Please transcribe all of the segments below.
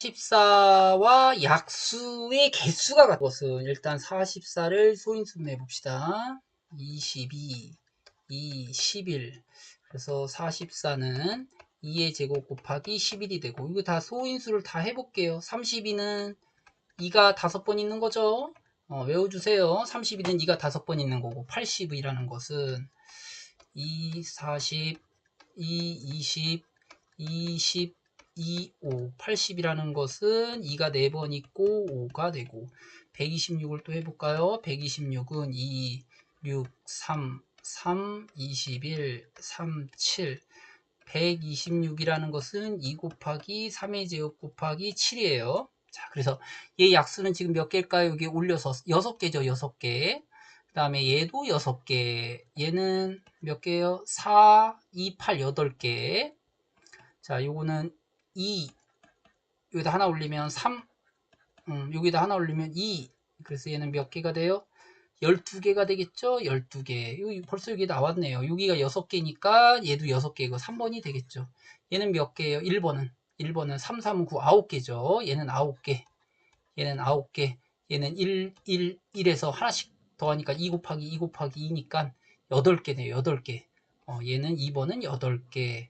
44와 약수의 개수가 같은 것은 일단 44를 소인수로 내봅시다. 22, 2, 11. 그래서 44는 2의 제곱 곱하기 11이 되고 이거 다 소인수를 다 해볼게요. 32는 2가 5번 있는 거죠. 어, 외워주세요. 32는 2가 5번 있는 거고 80이라는 것은 2, 40, 2, 20, 20, 2, 5, 80이라는 것은 2가 4번 있고 5가 되고 126을 또 해볼까요? 126은 2, 6, 3, 3, 21, 3, 7 126이라는 것은 2 곱하기 3의 제곱 곱하기 7이에요. 자, 그래서 얘 약수는 지금 몇 개일까요? 여기 올려서 6개죠, 6개. 그 다음에 얘도 6개. 얘는 몇 개요? 4, 2, 8, 8개. 자, 요거는 2. 여기다 하나 올리면 3. 음, 여기다 하나 올리면 2. 그래서 얘는 몇 개가 돼요? 12개가 되겠죠? 12개. 여기 벌써 여기 나왔네요. 여기가 6개니까 얘도 6개고 3번이 되겠죠. 얘는 몇 개예요? 1번은. 1번은 3, 3, 9, 9개죠. 얘는 9개. 얘는 9개. 얘는 1, 1, 1에서 하나씩 더하니까 2 곱하기 2 곱하기 2니까 8개네요. 8개. 어, 얘는 2번은 8개.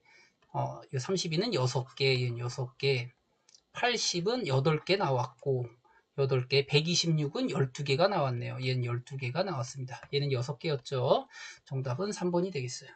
어, 32는 6개. 얘는 6개. 80은 8개 나왔고 8개, 126은 12개가 나왔네요. 얘는 12개가 나왔습니다. 얘는 6개였죠. 정답은 3번이 되겠어요.